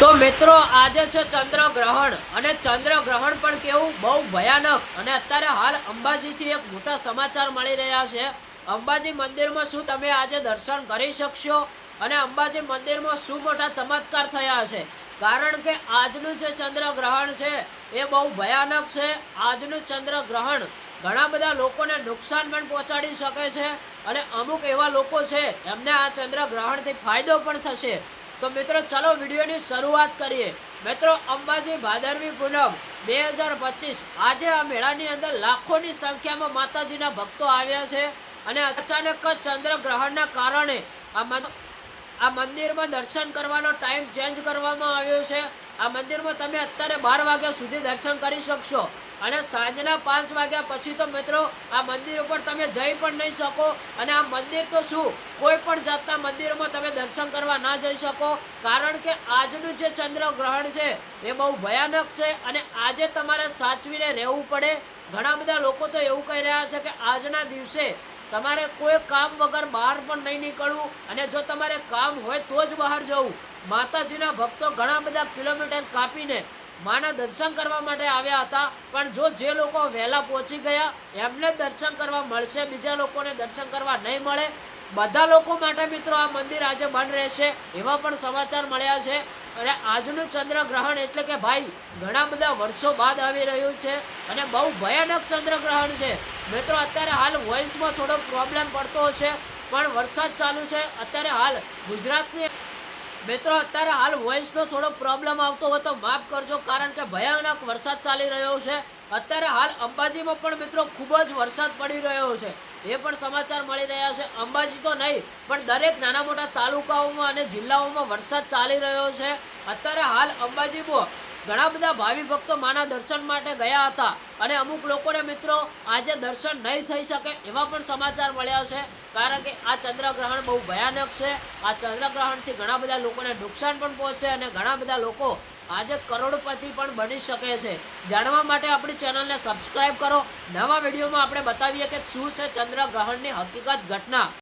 તો મિત્રો, આજે છે ચંદ્રગ્રહણ. અને ચંદ્રગ્રહણ પણ કેવું બહુ ભયાનક. અને અત્યારે હાલ અંબાજીથી એક મોટા સમાચાર મળી રહ્યા છે. અંબાજી મંદિરમાં શું તમે આજે દર્શન કરી શકશો? અને અંબાજી મંદિરમાં શું મોટા ચમત્કાર થયા છે? કારણ કે આજનું જે ચંદ્રગ્રહણ છે, એ બહુ ભયાનક છે. આજનું ચંદ્રગ્રહણ ઘણા બધા લોકોને નુકસાન પણ પહોંચાડી શકે છે. અને અમુક એવા લોકો છે, એમને આ ચંદ્રગ્રહણથી ફાયદો પણ થશે. તો મિત્રો, ચલો વિડીયોની શરૂઆત કરીએ. મિત્રો, અંબાજી ભાદરવી પૂનમ બે હજાર પચીસ. આજે આ મેળાની અંદર લાખોની સંખ્યામાં માતાજીના ભક્તો આવ્યા છે અને અચાનક જ ચંદ્રગ્રહણના કારણે આ આ મંદિરમાં દર્શન કરવાનો ટાઈમ ચેન્જ કરવામાં આવ્યો છે. આ મંદિરમાં તમે અત્યારે બાર વાગ્યા સુધી દર્શન કરી શકશો. અને સાંજના પાંચ વાગ્યા પછી તો મિત્રો, આ મંદિર ઉપર તમે જઈ પણ નહીં શકો. અને આ મંદિર તો શું? કોઈ પણ જાતના મંદિરમાં તમે દર્શન કરવા ના જઈ શકો. કારણ કે આજનું જે ચંદ્ર ગ્રહણ છે, એ બહુ ભયાનક છે અને આજે તમારે સાચવીને રહેવું પડે. ઘણા બધા લોકો તો એવું કહી રહ્યા છે કે આજના દિવસે તમારે કોઈ કામ વગર બહાર પણ નહીં નીકળવું અને જો તમારે કામ હોય તો જ બહાર જવું. માતાજીના ભક્તો ઘણા બધા કિલોમીટર કાપીને માના દર્શન કરવા માટે આવ્યા હતા. પણ જો જે લોકો વહેલા પહોંચી ગયા, એમને દર્શન કરવા મળશે, બીજા લોકોને દર્શન કરવા નહીં મળે. બધા લોકો માટે મિત્રો આ મંદિર આજે બંધ રહેશે એવા પણ સમાચાર મળ્યા છે. અને આજનું ચંદ્રગ્રહણ એટલે કે ભાઈ, ઘણા બધા વર્ષો બાદ આવી રહ્યું છે અને બહુ ભયાનક ચંદ્રગ્રહણ છે. મિત્રો, અત્યારે હાલ વોઇસમાં થોડો પ્રોબ્લેમ પડતો હશે, પણ વરસાદ ચાલુ છે. અત્યારે હાલ ગુજરાતની મિત્રો, અત્યારે હાલ વોઇસનો થોડો પ્રોબ્લેમ આવતો હોય તો માફ કરજો, કારણ કે ભયાનક વરસાદ ચાલી રહ્યો છે. અત્યારે હાલ અંબાજીમાં પણ મિત્રો ખૂબ જ વરસાદ પડી રહ્યો છે. એ પણ સમાચાર મળી રહ્યા છે. અંબાજી તો નહીં, પણ દરેક નાના મોટા તાલુકાઓમાં અને જિલ્લાઓમાં વરસાદ ચાલી રહ્યો છે. અત્યારે હાલ અંબાજીમાં ઘણા બધા ભાવિ ભક્તો માના દર્શન માટે ગયા હતા અને અમુક લોકોને મિત્રો આજે દર્શન નહીં થઈ શકે એવા પણ સમાચાર મળ્યા છે. કારણ કે આ ચંદ્રગ્રહણ બહુ ભયાનક છે. આ ચંદ્રગ્રહણથી ઘણા બધા લોકોને નુકસાન પણ પહોંચે અને ઘણા બધા લોકો આજે કરોડપતિ પણ બની શકે છે. જાણવા માટે આપણી ચેનલને સબસ્ક્રાઈબ કરો. નવા વિડીયોમાં આપણે બતાવીએ કે શું છે ચંદ્રગ્રહણની હકીકત ઘટના.